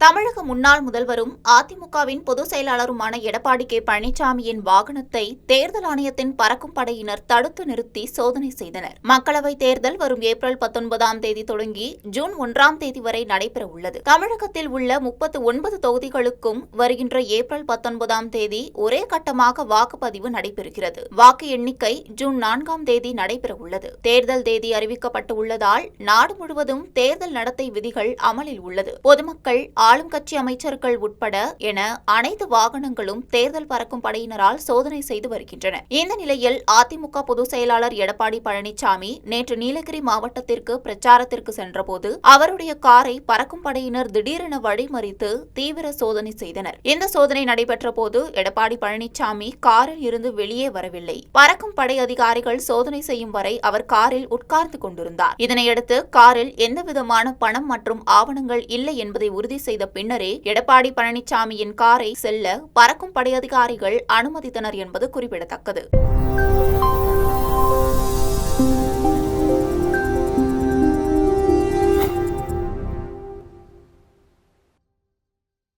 தமிழக முன்னாள் முதல்வரும் அதிமுகவின் பொதுச் செயலாளருமான எடப்பாடி கே. பழனிசாமியின் வாகனத்தை தேர்தல் ஆணையத்தின் பறக்கும் படையினர் தடுத்து நிறுத்தி சோதனை செய்தனர். மக்களவைத் தேர்தல் வரும் ஏப்ரல் பத்தொன்பதாம் தேதி தொடங்கி ஜூன் ஒன்றாம் தேதி வரை நடைபெற உள்ளது. தமிழகத்தில் உள்ள முப்பத்து ஒன்பது தொகுதிகளுக்கும் வருகின்ற ஏப்ரல் பத்தொன்பதாம் தேதி ஒரே கட்டமாக வாக்குப்பதிவு நடைபெறுகிறது. வாக்கு எண்ணிக்கை ஜூன் நான்காம் தேதி நடைபெற உள்ளது. தேர்தல் தேதி அறிவிக்கப்பட்டு உள்ளதால் நாடு முழுவதும் தேர்தல் நடத்தை விதிகள் அமலில் உள்ளது. பொதுமக்கள் ஆளும் கட்சி அமைச்சர்கள் உட்பட என அனைத்து வாகனங்களும் தேர்தல் பறக்கும் படையினரால் சோதனை செய்து வருகின்றன. இந்த நிலையில் அதிமுக பொதுச் செயலாளர் எடப்பாடி பழனிசாமி நேற்று நீலகிரி மாவட்டத்திற்கு பிரச்சாரத்திற்கு சென்றபோது அவருடைய காரை பறக்கும் படையினர் திடீரென வழிமறித்து தீவிர சோதனை செய்தனர். இந்த சோதனை நடைபெற்ற போது எடப்பாடி பழனிசாமி காரில் இருந்து வெளியே வரவில்லை. பறக்கும் படை அதிகாரிகள் சோதனை செய்யும் வரை அவர் காரில் உட்கார்ந்து கொண்டிருந்தார். இதனையடுத்து காரில் எந்தவிதமான பணம் மற்றும் ஆவணங்கள் இல்லை என்பதை உறுதி செய்த பின்னரே எடப்பாடி பழனிசாமியின் காரை செல்ல பறக்கும் படை அதிகாரிகள் அனுமதித்தனர் என்பது குறிப்பிடத்தக்கது.